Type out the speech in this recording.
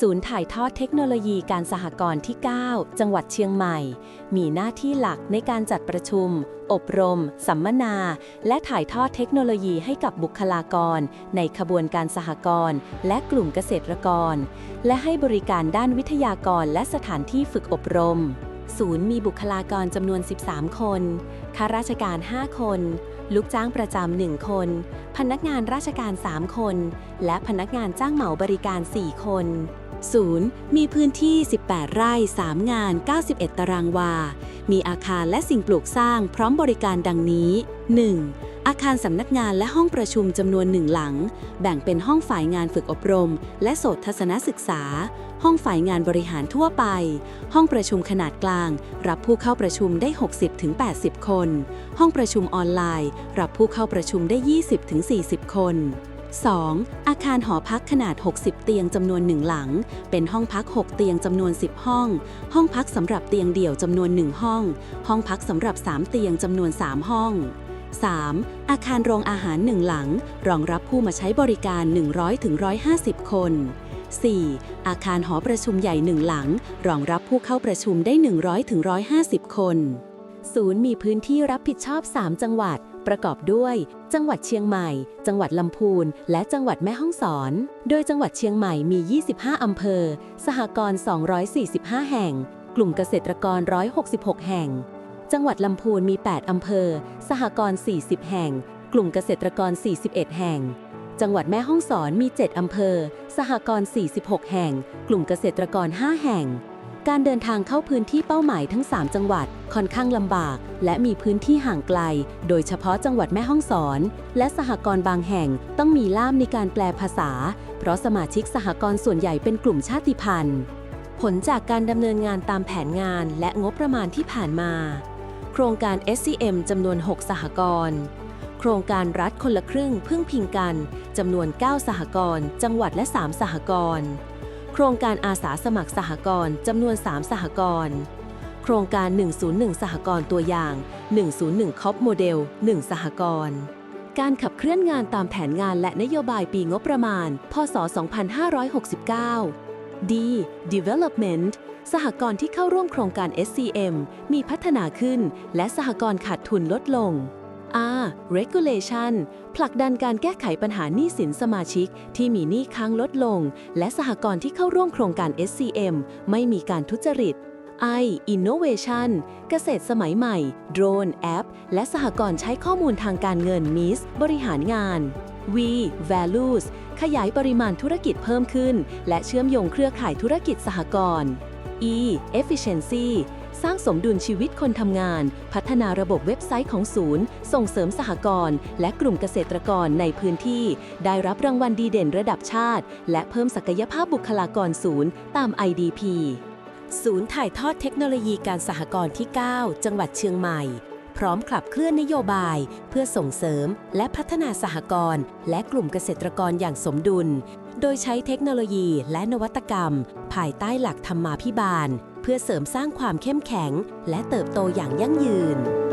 ศูนย์ถ่ายทอดเทคโนโลยีการสหกรณ์ที่ 9 จังหวัดเชียงใหม่ มีหน้าที่หลักในการจัดประชุม อบรม สัมมนา และถ่ายทอดเทคโนโลยีให้กับบุคลากร ในขบวนการสหกรณ์และกลุ่มเกษตรกร และให้บริการด้านวิทยากรและสถานที่ฝึกอบรม ศูนย์มีบุคลากรจำนวน 13 คน ข้าราชการ 5 คน ลูกจ้างประจำ 1 คน พนักงานราชการ 3 คน และพนักงานจ้างเหมาบริการ 4 คน ศูนย์มีพื้นที่ 18 ไร่ 3 งาน 91 ตารางวา มีอาคารและสิ่งปลูกสร้างพร้อมบริการดังนี้ 1. อาคารสำนักงานและห้องประชุมจำนวนหนึ่งหลัง แบ่งเป็นห้องฝ่ายงานฝึกอบรม และโสตทัศนศึกษา ห้องฝ่ายงานบริหารทั่วไป ห้องประชุมขนาดกลาง รับผู้เข้าประชุมได้ 60-80 คน ห้องประชุมออนไลน์ รับผู้เข้าประชุมได้ 20-40 คน 2. อาคารหอพักขนาด 60 เตียงจำนวนหนึ่งหลัง เป็นห้องพัก 6 เตียงจำนวน 10 ห้อง ห้องพักสำหรับเตียงเดี่ยวจำนวน 1 ห้อง ห้องพักสำหรับ 3 เตียงจำนวน 3 ห้อง 3. อาคารโรงอาหาร 1 หลัง รองรับผู้มาใช้บริการ 100-150 คน 4. อาคารหอประชุมใหญ่ 1 หลัง รองรับผู้เข้าประชุมได้ 100-150 คนศูนย์มีพื้นที่รับผิดชอบ 3 จังหวัด ประกอบด้วย จังหวัดเชียงใหม่ จังหวัดลำพูน และจังหวัดแม่ฮ่องสอน โดยจังหวัดเชียงใหม่มี 25 อำเภอ สหกรณ์ 245 แห่ง กลุ่มเกษตรกร 166 แห่ง จังหวัดลำพูนมี 8 อำเภอ สหกรณ์ 40 แห่ง กลุ่มเกษตรกร 41 แห่งจังหวัดแม่ฮ่องสอนมี 7 อำเภอ สหกรณ์ 46 แห่ง กลุ่มเกษตรกร 5 แห่ง การเดินทางเข้าพื้นที่เป้าหมายทั้ง 3 จังหวัดค่อนข้างลำบาก และมีพื้นที่ห่างไกล โดยเฉพาะจังหวัดแม่ฮ่องสอน และสหกรณ์บางแห่งต้องมีล่ามในการแปลภาษา เพราะสมาชิกสหกรณ์ส่วนใหญ่เป็นกลุ่มชาติพันธุ์ ผลจากการดำเนินงานตามแผนงานและงบประมาณที่ผ่านมา โครงการ SCM จำนวน 6 สหกรณ์โครงการรัฐคนละครึ่งพึ่งพิงกันจำนวน 9 สหกรณ์จังหวัดและ 3 สหกรณ์ ครงการอาสาสมัครสหกรณ์จำนวน 3 สหกรณ์โครงการ 101 สหกรณ์ตัวอย่าง 101 คอปโมเดล 1 สหกรณ์การขับเคลื่อนงานตามแผนงานและนโยบายปีงบประมาณ พศ 2569 D Development สหกรณ์ที่เข้าร่วมโครงการ SCM มีพัฒนาขึ้น และสหกรณ์ขาดทุนลดลง R regulation ผลักดันการแก้ไขปัญหาหนี้สินสมาชิก ที่มีหนี้ค้างลดลง และสหกรณ์ที่เข้าร่วมโครงการ SCM ไม่มีการทุจริต I innovation เกษตรสมัยใหม่ โดรนแอป และสหกรณ์ใช้ข้อมูลทางการเงิน MIS บริหารงาน V values ขยายปริมาณธุรกิจเพิ่มขึ้น และเชื่อมโยงเครือข่ายธุรกิจสหกรณ์ E efficiency สร้างสมดุลชีวิตคนทำงาน พัฒนาระบบเว็บไซต์ของศูนย์ ส่งเสริมสหกรณ์และกลุ่มเกษตรกรในพื้นที่ ได้รับรางวัลดีเด่นระดับชาติ และเพิ่มศักยภาพบุคลากรศูนย์ตาม IDP ศูนย์ถ่ายทอดเทคโนโลยีการสหกรณ์ที่ 9 จังหวัดเชียงใหม่ พร้อมขับเคลื่อนนโยบาย เพื่อส่งเสริมและพัฒนาสหกรณ์และกลุ่มเกษตรกรอย่างสมดุล โดยใช้เทคโนโลยีและนวัตกรรม ภายใต้หลักธรรมาภิบาล พื่อเสริมสร้างความเข้มแข็ง และเติบโตอย่างยั่งยืน